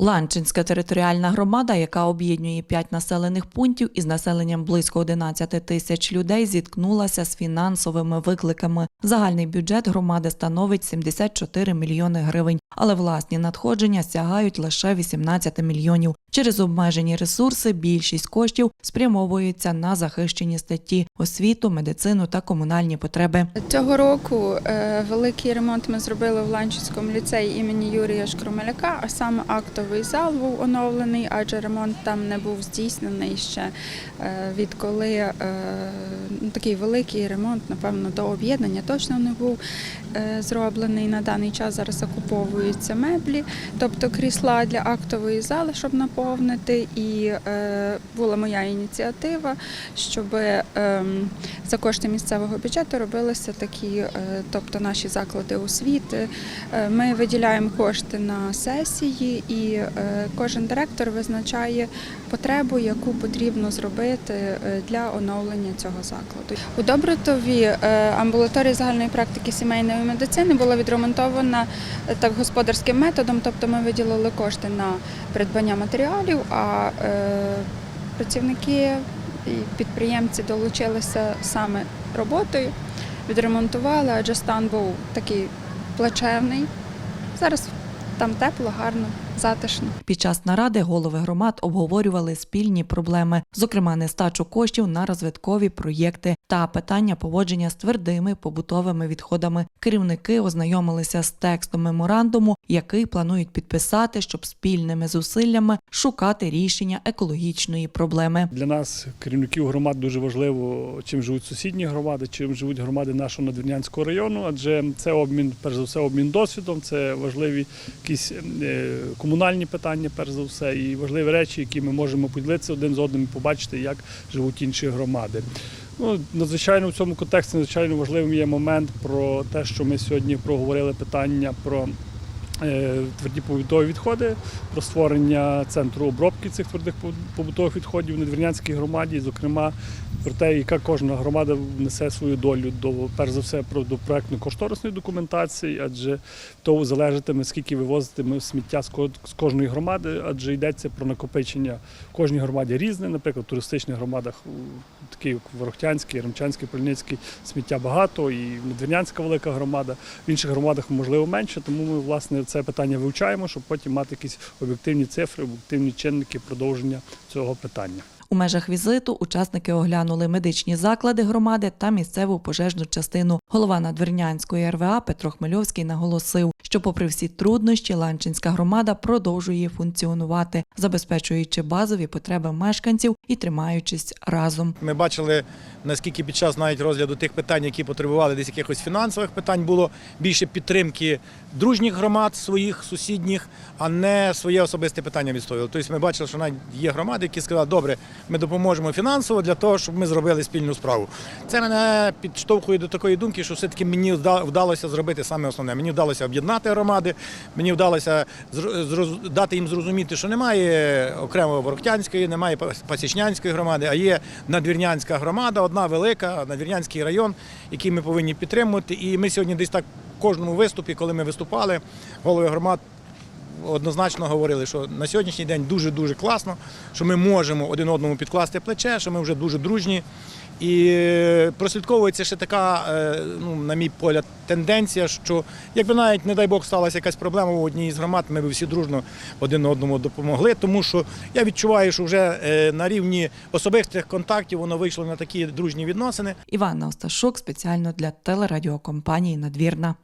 Ланчинська територіальна громада, яка об'єднує п'ять населених пунктів із населенням близько 11 тисяч людей, зіткнулася з фінансовими викликами. Загальний бюджет громади становить 74 мільйони гривень, але власні надходження сягають лише 18 мільйонів. Через обмежені ресурси більшість коштів спрямовується на захищені статті освіту, медицину та комунальні потреби. Цього року е, великий ремонт ми зробили в Ланчинському ліцеї імені Юрія Шкромеляка, а саме актовий зал був оновлений, адже ремонт там не був здійснений ще е, відколи е, ну, такий великий ремонт, напевно, до об'єднання точно не був е, зроблений. На даний час зараз окуповуються меблі, тобто крісла для актової зали, щоб наповнити. І була моя ініціатива, щоб за кошти місцевого бюджету робилися такі, тобто наші заклади освіти. Ми виділяємо кошти на сесії, і е, кожен директор визначає потребу, яку потрібно зробити е, для оновлення цього закладу. У Добротові е, амбулаторія загальної практики сімейної медицини була відремонтована так господарським методом, тобто ми виділили кошти на придбання матеріалів, а працівники і підприємці долучилися саме роботою, відремонтували, адже стан був такий плачевний. Зараз там тепло, гарно, затишно. Під час наради голови громад обговорювали спільні проблеми, зокрема нестачу коштів на розвиткові проєкти та питання поводження з твердими побутовими відходами. Керівники ознайомилися з текстом меморандуму, який планують підписати, щоб спільними зусиллями шукати рішення екологічної проблеми. Для нас, керівників громад, дуже важливо, чим живуть сусідні громади, чим живуть громади нашого Надвірнянського району, адже це обмін, перш за все, обмін досвідом, це важливі якісь е, комунальні питання, перш за все, і важливі речі, які ми можемо поділитися один з одним і побачити, як живуть інші громади. Ну, надзвичайно в цьому контексті надзвичайно важливим є момент про те, що ми сьогодні проговорили питання про е, тверді побутові відходи, про створення центру обробки цих твердих побутових відходів в Надвірнянській громаді, зокрема про те, яка кожна громада внесе свою долю до перш за все про до проектно-кошторисної документації, адже то залежатиме, скільки вивозитиме сміття з кожної громади, адже йдеться про накопичення в кожній громаді різне, наприклад, в туристичних громадах, такі як Ворохтянський, Ремчанський, Польницький, сміття багато, і Надвірнянська велика громада. В інших громадах можливо менше, тому ми власне це питання вивчаємо, щоб потім мати якісь об'єктивні цифри, об'єктивні чинники продовження цього питання. У межах візиту учасники оглянули медичні заклади громади та місцеву пожежну частину. Голова Надвірнянської РВА Петро Хмельовський наголосив, що, попри всі труднощі, Ланчинська громада продовжує функціонувати, забезпечуючи базові потреби мешканців і тримаючись разом. Ми бачили, наскільки під час навіть розгляду тих питань, які потребували десь якихось фінансових питань, було більше підтримки дружніх громад своїх сусідніх, а не своє особисте питання відстоювали. Тобто ми бачили, що навіть є громади, які сказали, добре, ми допоможемо фінансово для того, щоб ми зробили спільну справу. Це мене підштовхує до такої думки, що все-таки мені вда- вдалося зробити саме основне. Мені вдалося об'єднати громади, мені вдалося дати їм зрозуміти, що немає окремо Ворохтянської, немає Пасічнянської громади, а є Надвірнянська громада, одна велика, Надвірнянський район, який ми повинні підтримувати. І ми сьогодні десь так в кожному виступі, коли ми виступали, голови громад однозначно говорили, що на сьогоднішній день дуже-дуже класно, що ми можемо один одному підкласти плече, що ми вже дуже дружні. І прослідковується ще така, е, ну, на мій погляд, тенденція, що якби навіть, не дай Бог, сталася якась проблема в одній з громад, ми б всі дружно один одному допомогли. Тому що я відчуваю, що вже е, на рівні особистих контактів воно вийшло на такі дружні відносини. Іванна Осташук спеціально для телерадіокомпанії Надвірна.